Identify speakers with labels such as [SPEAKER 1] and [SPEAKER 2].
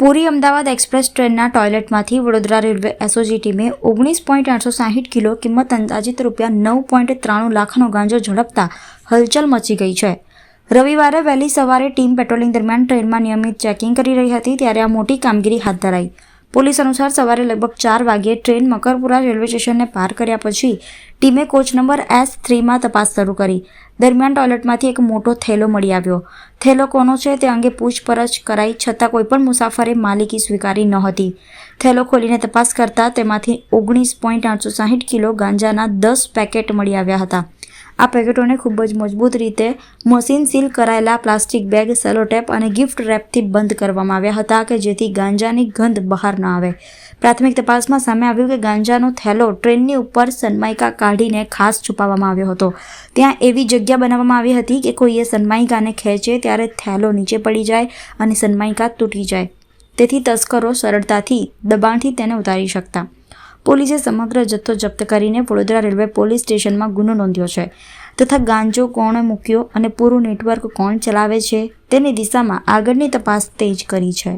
[SPEAKER 1] પુરી Ahmedabad express ટ્રેનના ટોયલેટમાંથી Vadodara railway SOG ટીમે ઓગણીસ પોઈન્ટ આઠસો સાહીઠ કિલો કિંમત અંદાજિત રૂપિયા નવ પોઈન્ટ ત્રાણું લાખનો ગાંજો ઝડપતા હલચલ મચી ગઈ છે. રવિવારે વહેલી સવારે ટીમ પેટ્રોલિંગ દરમિયાન ટ્રેનમાં નિયમિત ચેકિંગ કરી રહી હતી, ત્યારે આ મોટી કામગીરી હાથ ધરાઈ. પોલીસ અનુસાર સવારે લગભગ ચાર વાગ્યે ટ્રેન મકરપુરા રેલવે સ્ટેશનને પાર કર્યા પછી ટીમે કોચ નંબર એસ થ્રીમાં તપાસ શરૂ કરી. દરમિયાન ટોયલેટમાંથી એક મોટો થેલો મળી આવ્યો. થેલો કોનો છે તે અંગે પૂછપરછ કરાઈ છતાં કોઈપણ મુસાફરે માલિકી સ્વીકારી નહોતી થેલો ખોલીને તપાસ કરતા તેમાંથી ઓગણીસ પોઈન્ટ આઠસો સાહીઠ કિલો ગાંજાના દસ પેકેટ મળી આવ્યા હતા. આ પેકેટોને ખૂબ જ મજબૂત રીતે મશીન સીલ કરાયેલા પ્લાસ્ટિક બેગ સેલોટેપ અને ગિફ્ટ રેપથી બંધ કરવામાં આવ્યા હતા કે જેથી ગાંજાની ગંધ બહાર ન આવે. પ્રાથમિક તપાસમાં સામે આવ્યું કે ગાંજાનો થેલો ટ્રેનની ઉપર સનમાઇકા કાઢીને ખાસ છુપાવવામાં આવ્યો હતો. ત્યાં એવી જગ્યા બનાવવામાં આવી હતી કે કોઈએ સનમાઇકાને ખેંચે ત્યારે થેલો નીચે પડી જાય અને સનમાઇકા તૂટી જાય. તેથી તસ્કરો સરળતાથી દબાણથી તેને ઉતારી શકતા. પોલીસે સમગ્ર જથ્થો જપ્ત કરીને વડોદરા રેલવે પોલીસ સ્ટેશનમાં ગુનો નોંધ્યો છે તથા ગાંજો કોણે મૂક્યો અને પૂરું નેટવર્ક કોણ ચલાવે છે તેની દિશામાં આગળની તપાસ તેજ કરી છે.